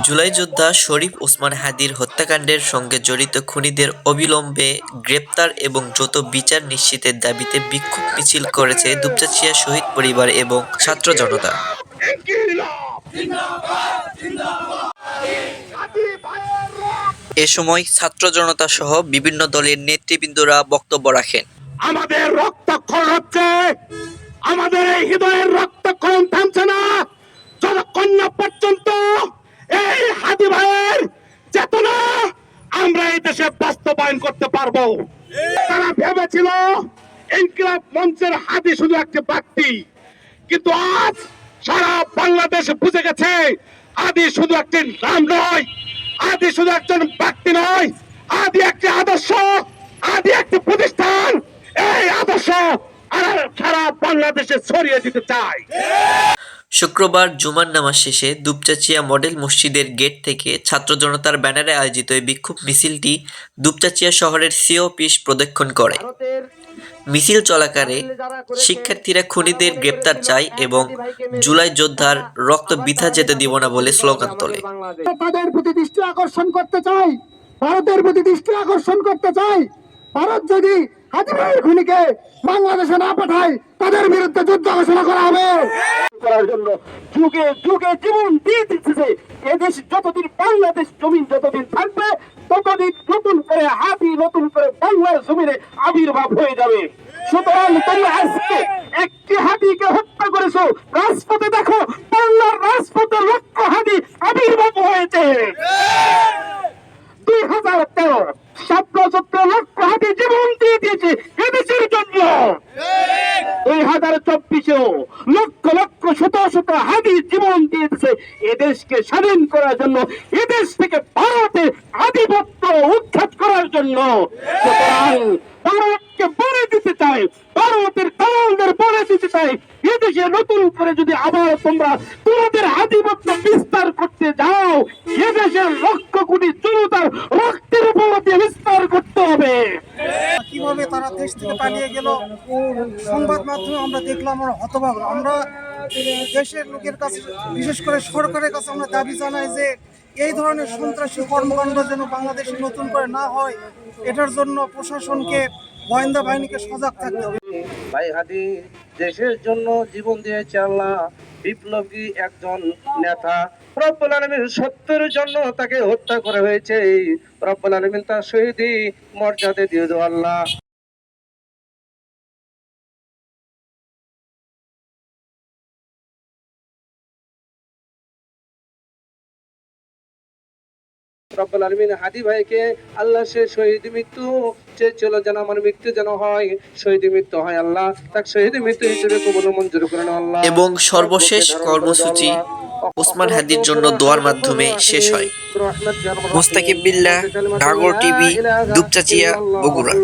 জুলাই যোদ্ধা শরীফ ওসমান হাদির হত্যাকাণ্ডের সঙ্গে জড়িত খুনিদের অবিলম্বে গ্রেপ্তার এবং দ্রুত বিচার নিশ্চিতের দাবিতে বিক্ষোভ মিছিল করেছে দুপচাচিয়া শহীদ পরিবার এবং ছাত্র জনতা। এ সময় ছাত্র জনতা সহ বিভিন্ন দলের নেতৃবৃন্দরা বক্তব্য রাখেন। আমাদের রক্তক্ষরণ হচ্ছে, আমাদের এই হৃদয়ের রক্তক্ষরণ থামছে না যতক্ষণ না পর্যন্ত এই হাদি ভাইয়ের চেতনা আমরা এই দেশে বাস্তবায়ন করতে পারব। তারা ভেবেছিল ইনকিলাব মঞ্চের হাদি শুধু একটি ব্যক্তি কিন্তু আজ সারা বাংলাদেশ বুঝে গেছে, আদি শুধু একটি নাম নয়, আদি শুধু একজন ব্যক্তি নয়, আদি একটি আদর্শ, আদি একটি প্রতিষ্ঠান। এই আদর্শ আর সারা বাংলাদেশে ছড়িয়ে দিতে চাই শুক্রবার জুমার নামাজ শেষে দুপচাচিয়া মডেল মসজিদের গেট থেকে ছাত্র জনতার ব্যানারে আয়োজিত এই বিক্ষোভ মিছিলটি দুপচাচিয়া শহরের সিও অফিস প্রদক্ষিণ করে। মিছিল চলাকালে শিক্ষার্থীরা খুনিদের গ্রেপ্তার চায় এবং জুলাই যোদ্ধার রক্ত বৃথা যেতে দিব না বলে স্লোগান তোলে। তাদের প্রতি দৃষ্টি আকর্ষণ করতে চাই। ভারতের প্রতি দৃষ্টি আকর্ষণ করতে চাই। ভারত যদি খুনিকে বাংলাদেশে না পাঠায় তাদের বিরুদ্ধে যুদ্ধ ঘোষণা করা হবে। করার জন্য যুগে যুগে জীবন দিয়ে দিচ্ছে এদেশ যতদিন বাংলাদেশ জমিন যতদিন থাকবে, ততদিন নতুন করে হাতি, নতুন করে বাংলার জমিনে আবির্ভাব হয়ে যাবে। সুতরাং তুমি আজকে একটি হাতিকে হত্যা করেছ। রাজপথে দেখো, বাংলার রাজপথে লক্ষ হাতি আবির্ভাব হয়েছে। দুই হাজার তেরো সত্য লক্ষ হাতি জীবন দিয়ে দিয়েছে এদেশের জন্য দুই হাজার চব্বিশেও লক্ষ লক্ষ শত শত হাদি জীবন দিয়েছে এদেশকে স্বাধীন করার জন্য, এদেশ থেকে ভারতের আধিপত্য উৎখাত করার জন্য। ভারতকে বলে দিতে চাই, ভারতের দালালদের বলে দিতে চাই, এদেশে নতুন করে যদি আবার তোমরা তোমাদের আধিপত্য বিস্তার করতে যাও, এদেশের লক্ষ কোটি জনতার রক্তের উপর দিয়ে বিস্তার করতে হবে। কীভাবে তারা দেশ থেকে পালিয়ে গেল? সংবাদ মাধ্যমে আমরা দেখলাম আমরা হতভাগ আমরা দেশের লোকের কাছে, বিশেষ করে সরকারের কাছে আমরা দাবি জানাই যে এই ধরনের সন্ত্রাসী কর্মকাণ্ড যেন বাংলাদেশে নতুন করে না হয়, এটার জন্য প্রশাসনকে, গোয়েন্দা বাহিনীকে সজাগ থাকতে হবে। ভাই হাদি, দেশের জন্য জীবন দিয়েছে আল্লাহ, বিপ্লবী একজন নেতা। রব্বুল আলমীর সত্যের জন্য তাকে হত্যা করা হয়েছে। রব্বুল আলমিন তার শহীদি মর্যাদা দিয়ে দেওয়া আল্লাহ। রব্বুল আলমিন হাদি ভাইকে আল্লাহ সে শহীদ মৃত্যু চেয়েছিল যেন আমার মৃত্যু যেন হয় শহীদ মৃত্যু হয় আল্লাহ তাকে শহীদ মৃত্যু হিসেবে কবুল মঞ্জুর করেন আল্লাহ এবং সর্বশেষ কর্মসূচি ওসমান হাদির জন্য দোয়ার মাধ্যমে শেষ হয় মুস্তাকিব বিল্লাহ, টিভি, দুপচাচিয়া, বগুড়া।